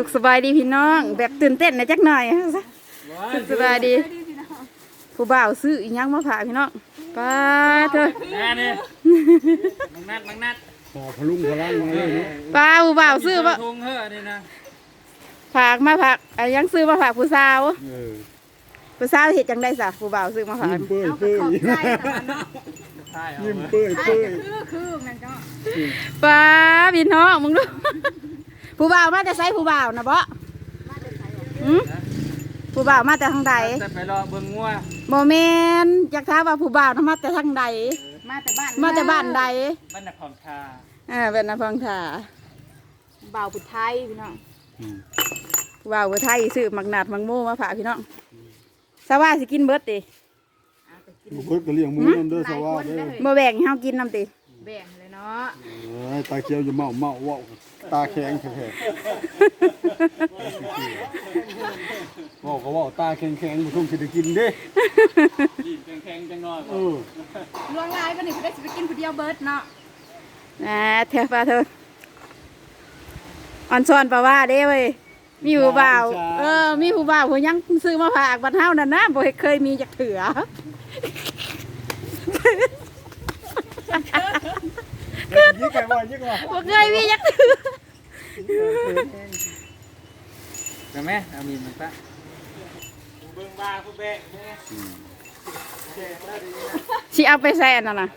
สุขสบายดีพี่น้อง แบบตื่นเต้นนะจักหน่อยสุขสบายดี ผู้บ่าวซื้ออีหยังมาฝากพี่น้องป้าเธอแน่นี่มังนัดมังนัดพอพลุงพลังมาเลยเนาะป้าผู้บ่าวซื้อมาทุงเฮ้อนี่นะฝากมาฝากอะยังซื้อมาฝากผู้สาวเออผู้สาวเฮ็ดจังได้ซะผู้บ่าวซื้อมาฝากยิ้มเปื่อยเปื่อยใช่เอายิ้มไว้เปื่อยเปื่อยป้าพี่น้องมึงดู ผู้บ่าวมาแต่ไสผู้บ่าวนะบ่หืมผู้บ่าวมาแต่ทางใดจะไปรอเบิ่งงัวบ่แม่นอยากถามว่าผู้บ่าวน่ะมาแต่ทางใดมาแต่บ้านมาแต่บ้านใดบ้านนครทาอ่าเป็นนพังถาบ่าวพุทธไทยพี่น้องอืมว่าวไทยซื้อมักนาดมังโมมาฝากพี่น้องสว่าสิกินเบิดติลูกเบิดก็เลี้ยงหมูนั่นเด้อสว่าเด้อบ่แบ่งให้เฮากินนำติแบ่งเลยเนาะเอ้ยตาเขียวจะเมาเมาเว้า ตาแข็งแข็งเว้าก็เว้าตาแข็งแข็งบ่ต้องสิได้กินเด้ดีแข็งๆจังหน่อยเออลวงลายวันนี้ก็ได้สิไปกินผู้เดียวเบิร์ดเนาะอ่าเธอปลาเธออ่อนซ้อนปลาว่าเด้เว้ยมีผู้บ่าวเออ มีผู้บ่าวผู้ยังซื้อมาฝากบัดเฮานั่นนะบ่เคยมีจักเถือยิ่งไกว่ายิ่งว่าบ่เคยมีจักเถือ จะแม่เอามีดมันปะเบิ่งบาผู้แบกแม่สิเอาไปใส่อันนั้นน่ะ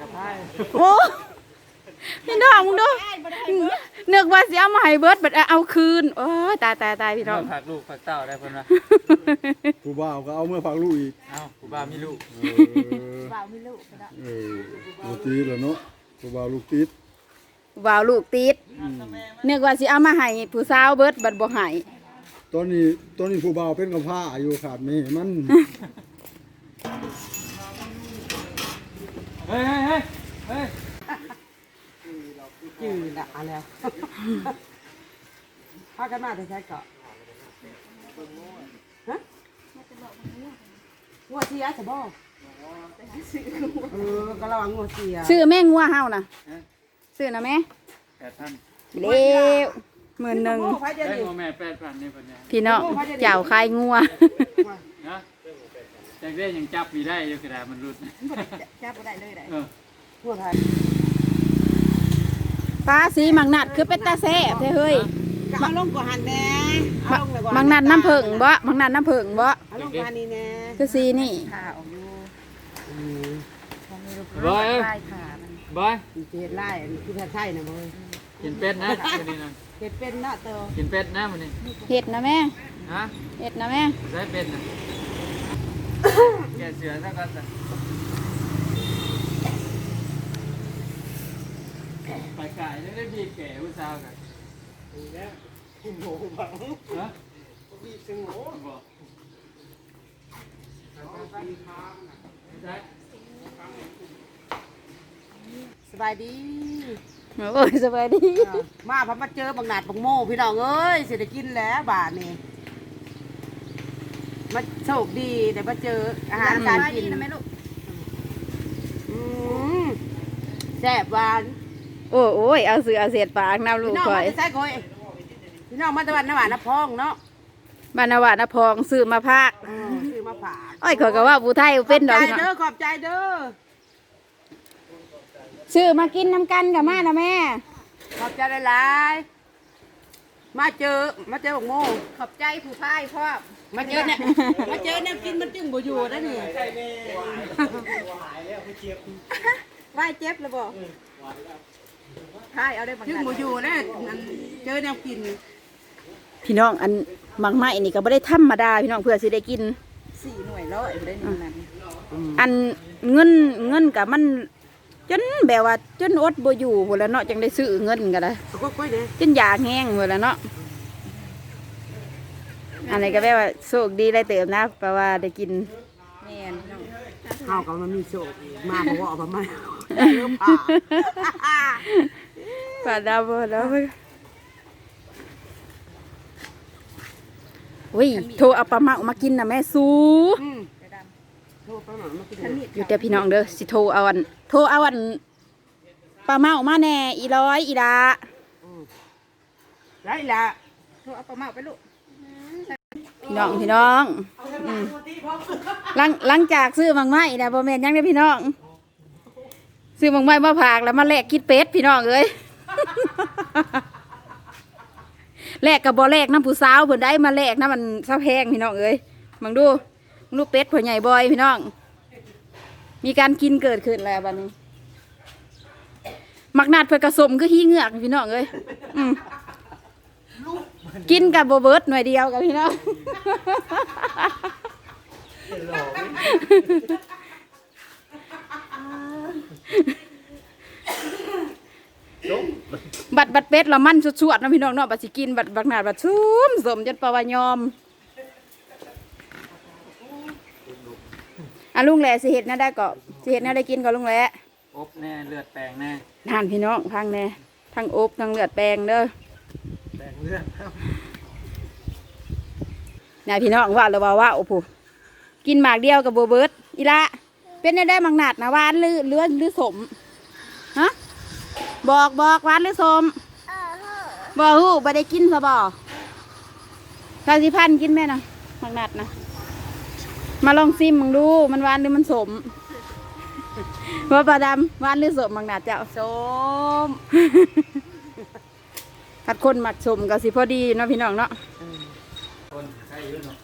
กับไพ่โอ้พี่น้องมึงดูนึกว่าสิเอามาให้เบิดบัดเอาคืนโอ้ยตายตายตายพี่น้องผักลูกผักเต้าได้เพิ่นว่าผู้บ่าวก็เอาเมื่อฝากลูกอีกเอ้าผู้บ่าวมีลูกเออบ่าวมีลูกเนาะเออลูกตีแล้วเนาะผู้บ่าวลูกติด ว่าวลูกติดนึกว่าสิเอามาให้ผู้สาวเบิดบัดบ่ให้ตอนนี้ตอนนี้ผู้บ่าวเป็นกับผ้าอยู่ขาดแม่มันเฮ้ยเฮ้ยเฮ้ยเฮ้ยยืนอะอะไรวพากันมาแต่ใช้เกาะฮะงัวเสียสบอเออก็ระวังงัวเสียซื้อแม่งัวเฮาน่ะ ซื้อนะแม่แปดพันเร็วหมื่นหนึ่งโอ้ไฟเดียวได้นี่งัวแม่แปดพันนี่เพิ่นเนี่ยพี่น้องเจ้าคายงัวนะจังได้ยังจับมีได้อยู่กระดาษมันรุดจับบ่ได้เลยได้เอองัวไทยปลาสีมังนัดคือเป็นตาแซ่บแท้เฮ้ยก็เอาลงก่อนหันแน่เอาลงเลยก่อนมังนัดน้ำผึ้งบ่มังนัดน้ำผึ้งบ่เอาลงก่อนนี่แน่คือสีนี่ขาออกอยู่บอย เอ้ยลายขามันบอยมีเจ็ดไล่คือแท้ใช่นะมึงกินเป็ดนะมื้อนี้นะเจ็ดเป็นเนาะเตอกินเป็ดนะมื้อนี้เห็ดนะแม่ฮะเห็ดนะแม่ได้เป็ดนะแกเสือซะก่อนสิไปขายแล้วได้บีบแก่ผู้สาวกันแล้วโง่บังฮะบีบสงโง่บอกใช่ ส บายดีโอ้ยสบายดีมาพอมาเจอบังหนาดบังโม่พี่น้องเอ้ยเสร็จได้กินแล้วบาทนี่มาโชคดีได้มาเจออาหารการสบายกิดีนนะแม่ลูกอืมแซ่บหวานโอ้โอ้ยเอาเสือเอาเศษปากน้ำลูพี่กน้องข่อมายจะใส่ก้อยพี่น้องมาตะวันน้ำหวานน้ำพองเนาะบานนาวานะพองซื้อมาพากอืมซื้อมาฝาก อ้อยขอยก็ว่าผู้ไทยเป็นดขออกบพี่ใจน้เด้อองขอบใจเด้อ ซื้อมากินน้ำกันกับมานะแม่ ขอบใจหลายๆมาเจอ มาเจอบักโม่ขอบใจผู้พายพ่อมาเจอเนี่ย มาเจอเนี่ยกินมันจึงบ่อยู่ได้นี่ว่ายเจ็บแล้วบ่พายเอาได้บางจึงบ่อยู่นะนั่นเจอแนวกิน พี่น้องอันหมักไม้นี่ก็ไม่ได้ธรรมดาพี่น้องเพื่อสิได้กินสี่หน่วยร้อยได้หนึ่งนั้นอันเงินเงินกับมัน จนแบบว่าจนอดบ่อยู่หมดแล้วเนาะจังได้ซื้อเงินกันละเอาก้อยๆเด้อจนอยากแห้งหมดแล้วเนาะอันนี้ก็แปลว่าโชคดีได้เติมนะแปลว่าได้กินแม่นพี่น้องเฮาก็มันมีโชคมาบ่ว่าบ่มาเริ่มผ่าป่าดาวแล้วอุ้ยโทรเอาปลาเมามากินนะแม่สู อืม อยู่แต่พี่น้องเด้อสิโทรเอาอันโทรเอาอันปลาเมามาแน่อีร้อยอีดาได้ละโทรเอาปลาเมาไปลูกพี่น้องพี่น้องอืมหลังหลังจากซื้อมังไม้นะบ่แม่นหยังได้อพี่น้อง ซื้อมังไม้มาผากแล้วมาแลกคิดเป็ดพี่น้องเอ้ยแลกกับบ่แลกน้ำผู้สาวเพิ่นได้มาแลกน้ำมันซะแพงพี่น้องเอ้ยมึงดู มึงดูเป็ดพ่อใหญ่บอยพี่น้อง มีการกินเกิดขึ้นแล้วบัดนี้มักนัดเพื่อกระสมก็ขี้เงือกพี่น้องเอ้ยอืมกินกับโบเบิร์ตหน่วยเดียวกับพี่น้องบัดบัดเป็ดละมันสวดๆนะพี่น้องเนาะบัดสิกินบัดบักหนาดบัดซุ่มสมจนปะวายอม อะลุงแหล่สิเห็ดน่าได้ก็สิเห็ดน่าได้กินก็ลุงแหล่อบแน่เลือดแปลงแน่ทานพี่น้องพังแน่ทั้งอบทั้งเลือดแปลงเด้อแปลงเลือดนายพี่น้องว่าเลยว่าว่าโอ้โหกินหมากเดียวกับโบเบิร์ตอีละเป็นได้ได้หมักหนาดนะหวานหรือเลือหรือสมฮะบอกบอกหวานหรือสมบอกฮู้บ่ได้กินซะบ่ชาสิพันธุ์กินแม่นะหมักหนาดนะ มาลองซิมมึงดูมันหวานหรือมันสม ว่าปลาดำหวานหรือสมหมักหนาดเจ้าส้มขัดคนหมักสมก็สิพอดีเนาะพี่น้องเนาะคนใช่เยอะเนาะ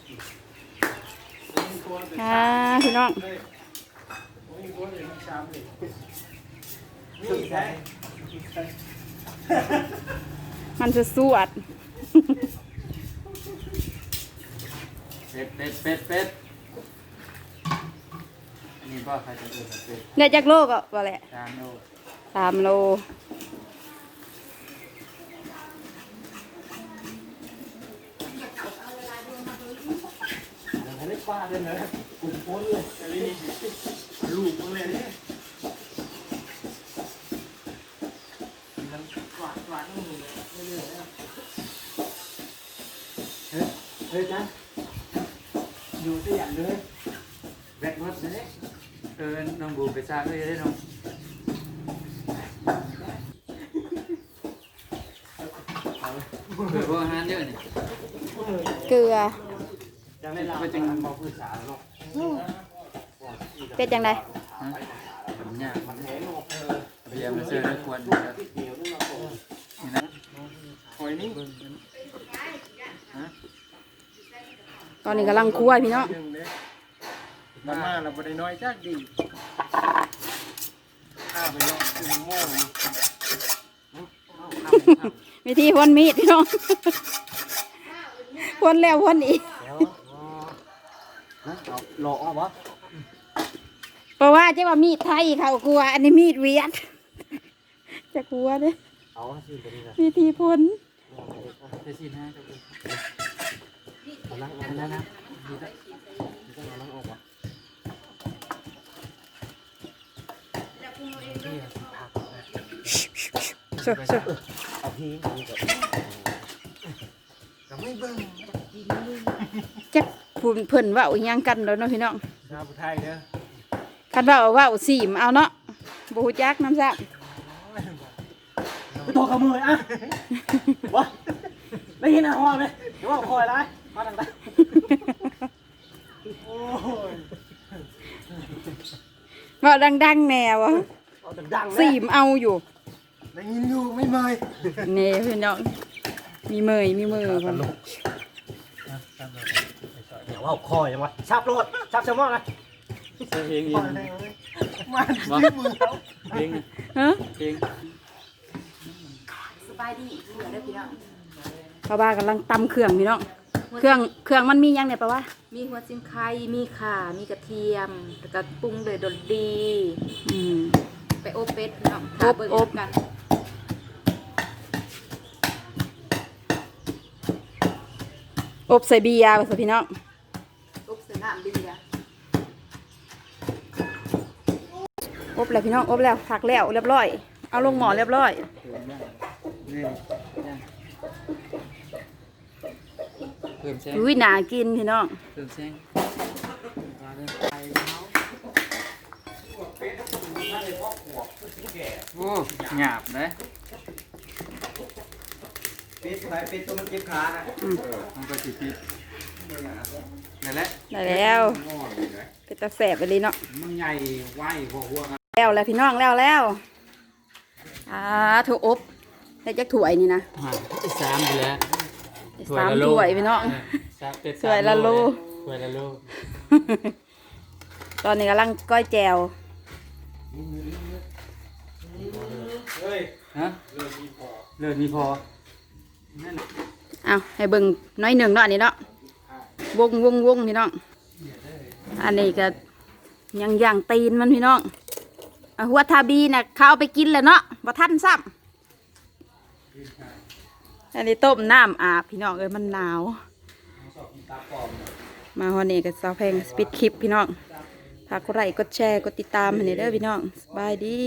อ่าพี่น้องนี่ใช่มันจะสวดเป็ดเป็ดเป็ดเป็ดอั นนี้ก็ใครจะเกิดเป็ดได้จากโลกอะว่าแหละจานโลสามโลอันนี้ป้าเลยนะกลุ่มคนเลยอันนี้ลูกมึงเลยเนี่ยมันหวานหวานมึงเลยไม่เลือกแล้วเฮ้ยเฮ้ยจ้าอยู่ที่อย่างเลยแบตหมดเลย เออ น้องบูไปสร้างเลยได้น้องเกิดว่าอาหารเยอะนี่เกลือจังได้รับไปจังบอกผู้สาวเนาะเป็ดยังไงมันยากมันพยายามมาเจอแล้ควรนี่นะหอยนี่ตอนนี้กำลังคั่วพี่เน้อง มาม่าเราบ่ได้น้อยจักดีข้าไปเนาะคือโม่อยู่วิธีพ่นมีดพี่น้องพ่นแล้วพ่นอีกเอาหลอกเอาวะเพราะว่าจะว่ามีดไทยเขากลัว อันนี้มีดเวียด จะกลัวเด้อเอาสิตัวนี้นะวิธีพ่นจะสินะจะเอาล้างเอาล้างนะดีได้ต้องเอาล้างออก วะเชื่อเชื่อเอาพีนี่ก่อนก็ไม่เบิ่งจักพูนเพิ่นเว่าอีหยังกันแล้วเนาะพี่น้องชาวไทยเด้อคันเว่าเว่าสีมเอาเนาะบ่ฮู้จักน้ำซักตัวขโมยอะวะได้ยินอะห้องไหมเดี๋ยวว่าคอยไรมาทางใดโอ้ยเว่าดังๆแนวะ เอาดังๆสีมเอาอยู่ได้ยินอยู่ไม่เมยนี่พี่น้องมีเมยมีมือคนเดี๋ยวว่าคอยยังวะชับโลดชับเซลมอนนะเองเองมันมือเขาเองฮะเองสบายดีเหลือได้พี่น้องป้าบ้ากำลังตำเครื่องพี่น้องเครื่องเครื่องมันมีหยังเนี่ยป้าว่ามีหัวจิ้งไข่มีข่ามีกระเทียมแล้วก็ปรุงเลยดดดี อืม ไปโอบเป็ดพี่น้องโอบเบิ่งโอบกันอบใส่เบียร์ว่าซะพี่น้องอบเสน้ำดีอะอบแล้วพี่น้องอบแล้วผักแล้วเรียบร้อย เอาลงหม้อเรียบร้อยนี่เพิ่มแซงอุ้ยน่ากินพี่น้องเพิ่มแซง โอ้หยาบนะเป็ดขายเป็ดตัวมันเจ็บขานะมันก็สิปิดนั่นแหละได้แล้วงอนอยู่ไหนเป็นตาแสบไปเลยเนาะมันใหญ่ไวหัวหัวกันแล้วแล้วพี่น้องแล้วแล้วอ่าถูกอบได้จักถ้วยนี่นะสามไปแล้วสามถ้วยพี่น้องเป็ดถ้วยละโลถ้วยละโลตอนนี้กำลังก้อยแจว เฮ้ยฮะเลือดมีพอเอาให้เบิ่งน้อยหนึ่งเนาะอันนี้เนาะวงวงวงพี่น้อง อันนี้ก็ยังย่างตีนมันพี่น้องอะหัวทาบีน่ะเขาเอาไปกินแล้วเนาะบ่ทันซ้ำอันนี้ต้มน้ำอาบพี่น้องเอ้ยมันหนาว มาฮอนี่ก็สาวแพงสปิดคลิปพี่น้อง ฝากกดไลค์กดแชร์กดติดตามให้หน่อยเด้อพี่น้องสบายดี